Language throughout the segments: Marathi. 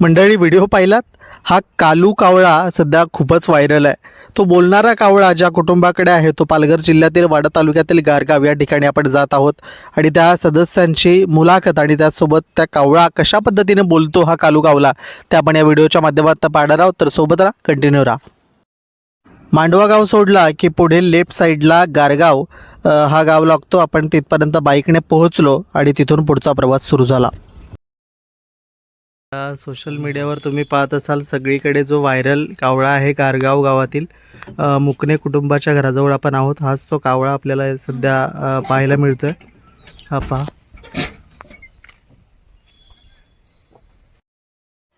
मंडळी व्हिडिओ पाहिलात? हा कालू कावळा सध्या खूपच व्हायरल आहे. तो बोलणारा कावळा ज्या कुटुंबाकडे आहे तो पालघर जिल्ह्यातील वाडा तालुक्यातील गारगाव या ठिकाणी आपण जात आहोत. आणि त्या सदस्यांची मुलाखत आणि त्यासोबत त्या कावळा कशा पद्धतीने बोलतो हा कालू कावळा ते आपण या व्हिडिओच्या माध्यमातून पाहणार आहोत. तर सोबत राहा कंटिन्यू राहा. मांडवा गाव सोडला की पुढे लेफ्ट साईडला गारगाव हा गाव लागतो. आपण तिथपर्यंत बाईकने पोहोचलो आणि तिथून पुढचा प्रवास सुरू झाला. सोशल मीडियावर तुम्ही पाहत असाल सगळीकडे जो व्हायरल कावळा आहे गारगाव गावातील मुकणे कुटुंबाच्या घराजवळ आपण आहोत. हाच तो कावळा आपल्याला सध्या पाहायला मिळतोय. हा पहा.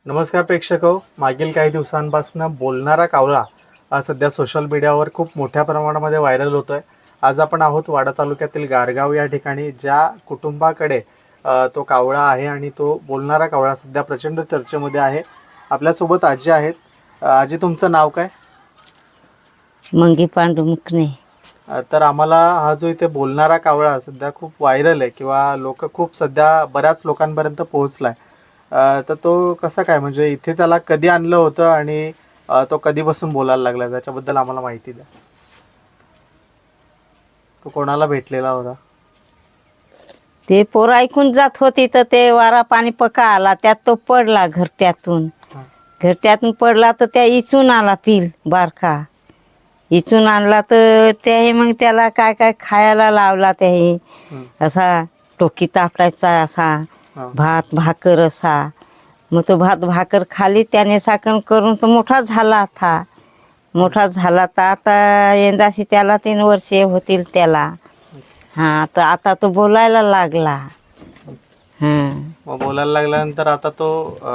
नमस्कार प्रेक्षक हो मागील काही दिवसांपासून बोलणारा कावळा हा सध्या सोशल मीडियावर खूप मोठ्या प्रमाणामध्ये व्हायरल होतोय. आज आपण आहोत वाडा तालुक्यातील गारगाव या ठिकाणी ज्या कुटुंबाकडे तो कावळा आहे आणि तो बोलणारा कावळा सध्या प्रचंड चर्चेमध्ये आहे. आपल्यासोबत आजी आहेत. आजी तुमचं नाव काय? मंगी पांडू मुकणे. तर आम्हाला हा जो इथे बोलणारा कावळा सध्या खूप व्हायरल आहे किंवा लोक खूप सध्या बऱ्याच लोकांपर्यंत पोहोचलाय. अ, तर तो कसा काय? म्हणजे इथे त्याला कधी आणलं होतं आणि तो कधीपासून बोलायला लागला? त्याच्याबद्दल आम्हाला माहिती द्या. तो कोणाला भेटलेला होता? ते पोरं ऐकून जात होती तर ते वारा पाणी पका आला त्यात तो पडला घरट्यातून. घरट्यातून पडला तर त्या इचून आला पिल बारका इचून आणला तर ते हे मग त्याला काय काय खायला लावला ते हे हम्म. असा टोकी तापडायचा असा. भात भाकर असा मग तो भात भाकर खाली त्याने साखर करून तो मोठा झाला था मोठा झाला तर आता यंदाशी त्याला तीन वर्षे होतील त्याला हा तर आता तो बोलायला लागला. हा. मग बोलायला लागल्यानंतर आता तो अ,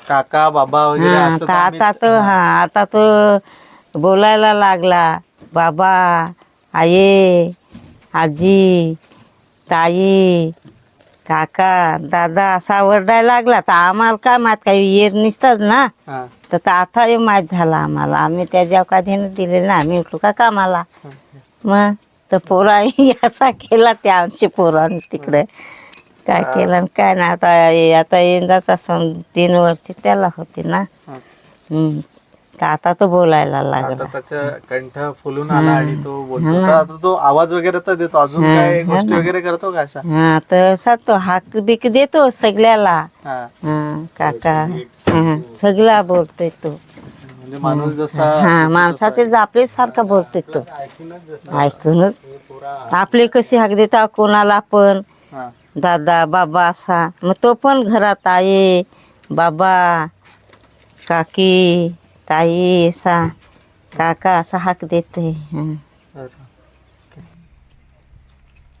काका बाबा वगैरे हा असं तर आता तो हा. आता तो बोलायला लागला. बाबा आये आजी ताई काका दादा असा वरडायला लागला. तर आम्हाला काय माहीत काही येर निसतात ना. हा, तर ते आता हे माहीत झालं आम्हाला. आम्ही त्याच्या कधीने दिले ना. आम्ही उठलो का कामाला. मग? तर पोरा असा केला त्या आमच्या पोरांनी तिकडे. काय केलं आणि काय ना आता आता यंदाचा सण तीन वर्ष त्याला होती ना. हा. हम्म. तर आता तो बोलायला आता लागला त्याचा कंठ फुलून आला आणि तो बोलतो. हा. ना. तर आता तो आवाज वगैरे तर देतो. अजून हा, काय हा गोष्टी. वगैरे करतो का अशा? हा तर असा तो हाक बिक देतो सगळ्याला. हा. हा काका. हा सगळा बोलतोय तो. म्हणजे माणूस जसा हा माणसाचे आपले सारखा बोलतोय तो. ऐकूनच जसं- ऐकूनच. आपले कशी हाक देता कोणाला पण. हा, दादा बाबा असा. मग तो पण घरात आहे. बाबा काकी ताई असा. काका असा हाक देते हं.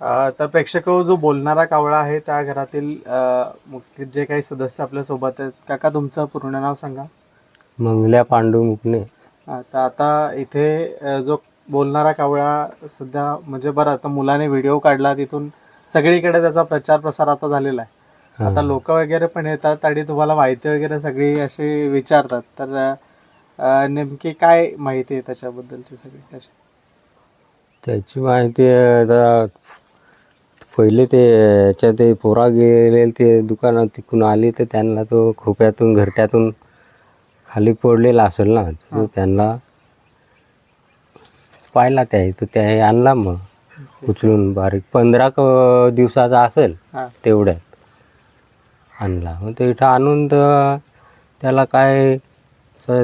तर प्रेक्षक हो, जो बोलणारा कावळा आहे त्या घरातील मुख्य जे काही सदस्य आपल्यासोबत आहेत काका तुमचं पूर्ण नाव सांगा. मंगल्या पांडू मुकणे. तर आता इथे जो बोलणारा कावळा सध्या म्हणजे बरं आता मुलाने व्हिडिओ काढला तिथून सगळीकडे त्याचा प्रचार प्रसार आता झालेला आहे. आता लोक वगैरे पण येतात आणि तुम्हाला माहिती वगैरे सगळी अशी विचारतात. तर नेमकी काय माहिती आहे त्याच्याबद्दलची सगळी? त्याची. माहिती पहिले ते याच्या ते पोरा गेले ते दुकानात तिकून आली तर त्यांना तो खोप्यातून घरट्यातून खाली पडलेला असेल ना तो त्यांना पाहिला त्या तर त्या आणला मग उचलून बारीक. पंधरा क दिवसाचा असेल हा. तेवढ्यात आणला. मग तो इथं आणून तर त्याला काय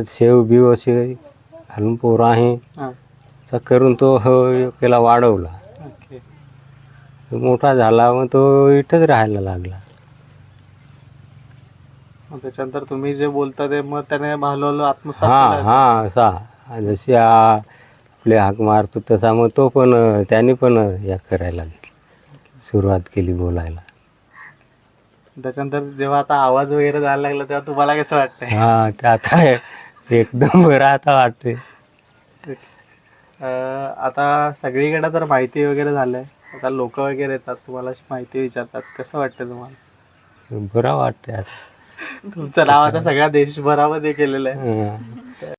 शेव बिव असे घालून पोरं आहे. हा. करून तो ह- केला वाढवला. ओके. तो मोठा झाला मग तो इथंच राहायला लागला. मग त्याच्यानंतर तुम्ही जे बोलता ते मग त्याने हळूहळू आत्मसात हा केलं असेल. हा असा? जशी आ- आपले हाक मारतो तसा मग तो पण अं, त्याने पण अं, या करायला घेतली सुरुवात केली बोलायला. त्याच्यानंतर जेव्हा आता आवाज वगैरे जायला लागला तेव्हा तुम्हाला कसं वाटतंय? हा ते आता एकदम बरं आता वाटते अं, आता सगळीकडे तर माहिती वगैरे झालंय. आता लोक वगैरे येतात तुम्हाला अशी माहिती विचारतात. कसं वाटतं तुम्हाला? बरं वाटते आता. तुमचं नाव आता सगळ्या देशभरामध्ये केलेलं आहे. हं.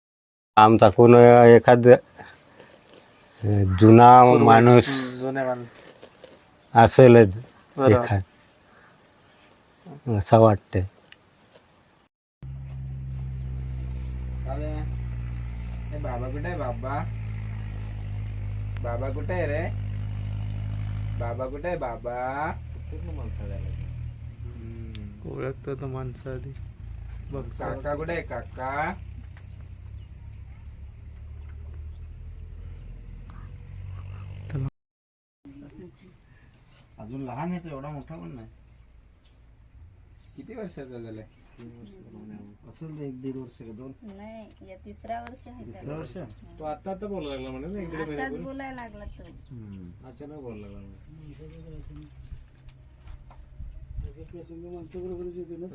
आमचा कोण एखाद अं, जुना माणूस हम्म, जुने माणूस. असेलच बरोबर. एखाद. असं वाटतंय. बाबा कुठे आहे बाबा? बाबा कुठे आहे रे? बाबा कुठे आहे? बाबा. ओळखतो तो माणसं आधी. बघ काका कुठे आहे? काका. अजून लहान आहे तो एवढा मोठा पण नाही. किती वर्षाचा झालाय? असेल ते एक दीड वर्ष का दोन? नाही या तिसऱ्या वर्ष आहे तिसरं वर्ष? तो आता आता बोलायला लागला म्हणे ना इकडे आताच बोलायला लागला तो. अचानक बोलायला लागला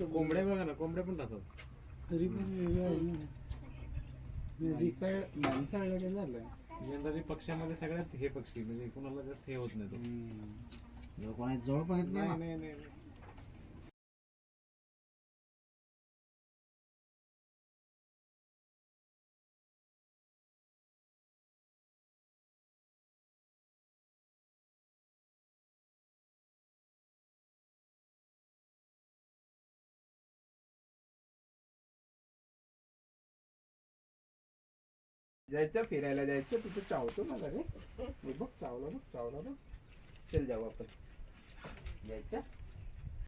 कोंबड्या बघा ना कोंबड्या पण राहतात माणसा- माणसाळलं काय झालं जनरली पक्ष्यामध्ये सगळ्यात हे पक्षी म्हणजे कुणाला जास्त हे होत नाही तो. जवळ पण येत नाही नाही ना. नाही नाही नाही. जायचं फिरायला जायचं तिथे चावतो मला रे. हे बघ चावला बघ चावला बघ चल जाऊ आपण. जायचं?